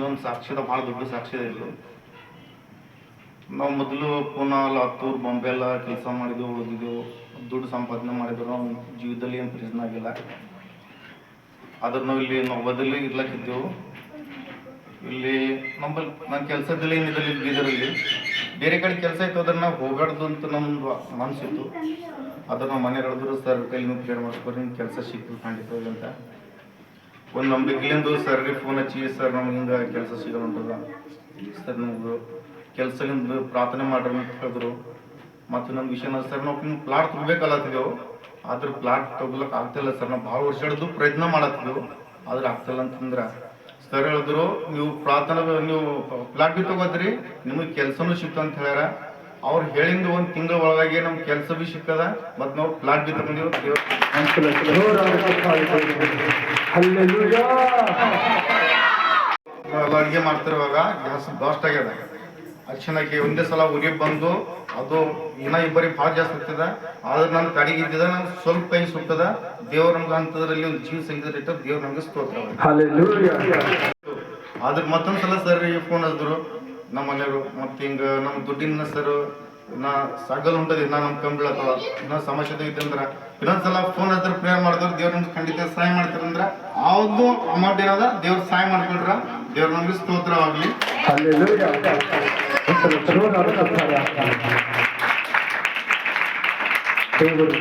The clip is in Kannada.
ಇದೊಂದು ಸಾಕ್ಷ್ಯದ, ಭಾಳ ದೊಡ್ಡ ಸಾಕ್ಷಿ ಇದು. ನಾವು ಮೊದಲು ಪುನಾ ಲಾತೂರ್ ಬಾಂಬೆ ಎಲ್ಲ ಕೆಲಸ ಮಾಡಿದ್ದು ಉಳಿದಿದ್ದೆವು ದುಡ್ಡು ಸಂಪಾದನೆ ಮಾಡಿದ್ರು, ಅವ್ನ ಜೀವದಲ್ಲಿ ಏನು ಪ್ರಯೋಜನ ಆಗಿಲ್ಲ. ಆದ್ರೆ ನಾವು ಇಲ್ಲಿ ನಾವು ಬದಲಿ ಇರ್ಲಕ್ಕಿದ್ದೆವು ಇಲ್ಲಿ ನಮ್ಮಲ್ಲಿ ನನ್ನ ಕೆಲಸದಲ್ಲಿ ಏನಿದ್ದಲ್ಲಿ ಬೀದರಲ್ಲಿ. ಬೇರೆ ಕಡೆ ಕೆಲಸ ಇತ್ತು ಅದ್ರ ನಾವು ಹೋಗಾಡ್ದು ಅಂತ ನಮ್ಮದು ಮನಸ್ಸಿತ್ತು ಆದ್ರೆ ನಾವು ಮನೆ ಹೇಳಿದ್ರು ಸರ್, ಕೈಲಿ ನೀವು ಕ್ಲಿಯರ್ ಮಾಡ್ಕೊರಿ, ಕೆಲಸ ಸಿಕ್ತು ಕಂಡಿತ್ತು ಅಂತ ಒಂದು ಸರ್ ಸರ್ಗೆ ಫೋನ್ ಹಚ್ಚಿ, ಸರ್ ನಮ್ಗೆ ಹಿಂಗೆ ಕೆಲಸ ಸಿಗಲ್ಲ ಸರ್ ನಮ್ದು ಕೆಲಸದಿಂದ ಪ್ರಾರ್ಥನೆ ಮಾಡ್ರಿ ಅಂತ ಹೇಳಿದ್ರು. ಮತ್ತು ನಮ್ಮ ವಿಷಯ ಸರ್ ನಾವು ನಿಮ್ಗೆ ಪ್ಲಾಟ್ ತಗೋಬೇಕಲ್ಲತ್ತಿದ್ದೆವು ಆದ್ರೆ ಪ್ಲಾಟ್ ತೊಗೊಳಕ್ಕೆ ಆಗ್ತಿಲ್ಲ ಸರ್. ನಾವು ಭಾಳ ವರ್ಷ ಹಿಡಿದು ಪ್ರಯತ್ನ ಮಾಡತ್ತಿದ್ದೆವು ಆದ್ರೆ ಆಗ್ತಿಲ್ಲ ಅಂತಂದ್ರೆ ಸರ್ ಹೇಳಿದ್ರು, ನೀವು ಪ್ರಾರ್ಥನೆ ನೀವು ಪ್ಲಾಟ್ ಬಿ ತಗೋತ್ರಿ, ನಿಮಗೆ ಕೆಲಸನೂ ಸಿಕ್ತು ಅಂತ ಹೇಳ್ಯಾರ. ಅವ್ರು ಹೇಳಿಂದ ಒಂದು ತಿಂಗಳ ಒಳಗಾಗಿ ನಮ್ ಕೆಲಸ ಬಿ ಸಿಕ್ಕದ ಮತ್ ನಾವು ಪ್ಲಾಟ್ ಬಿ ತಗೊಂಡಿವಿ. ಅಡುಗೆ ಮಾಡ್ತಿರುವಾಗ ಗ್ಯಾಸ್ ಬ್ಲಾಸ್ಟ್ ಆಗ್ಯದ. ಅಕ್ಷಣಕ್ಕೆ ಒಂದೇ ಸಲ ಉರಿ ಬಂದು ಅದು ಇನ್ನ ಇಬ್ಬರಿಗೆ ಭಾಳ ಜಾಸ್ತಿ ಆಗ್ತದ. ಆದ್ರೆ ನನ್ನ ಕಡೆಗೆ ಇದ್ದಿದ ನಂಗೆ ಸ್ವಲ್ಪ ಕೈ ಸುಟ್ಟದ ದೇವ್ರ ನಮ್ಗೆ ಅಂತದ್ರಲ್ಲಿ ಒಂದು ಜೀವ ಸಂಗೀತ ದೇವ್ರ ನಮ್ಗೆ ಸ್ತೋತ್ರ. ಆದ್ರೆ ಮತ್ತೊಂದ್ಸಲ ಸರ್ ಫೋನ್ ಹಚ್ಚಿದ್ರು ನಮ್ಮ ಮನೆಯವರು, ಮತ್ತೆ ಹಿಂಗ ನಮ್ಮ ದುಡ್ಡಿನ ಸರ್ ನಾ ಸಾಗಲ್ ಉಂಟದ ನಾ ನಮ್ ಕಂಬಳ ಅಥವಾ ನಾ ಸಮಸ್ಯೆ ಇತ್ತಂದ್ರ ಇನ್ನೊಂದ್ಸಲ ಫೋನ್ ಹತ್ರ ಪ್ರೇಯರ್ ಮಾಡಿದ್ರು ದೇವ್ರ ನಮ್ಗೆ ಖಂಡಿತ ಸಹಾಯ ಮಾಡ್ತಾರಂದ್ರ ಅವ್ದು ಅಮೌಂಟ್ ಏನದ ದೇವ್ರ ಸಹಾಯ ಮಾಡ್ಕೊಳ್ರ, ದೇವ್ರ ನಮ್ಗೆ ಸ್ತೋತ್ರವಾಗ್ಲಿ. ದೇವರು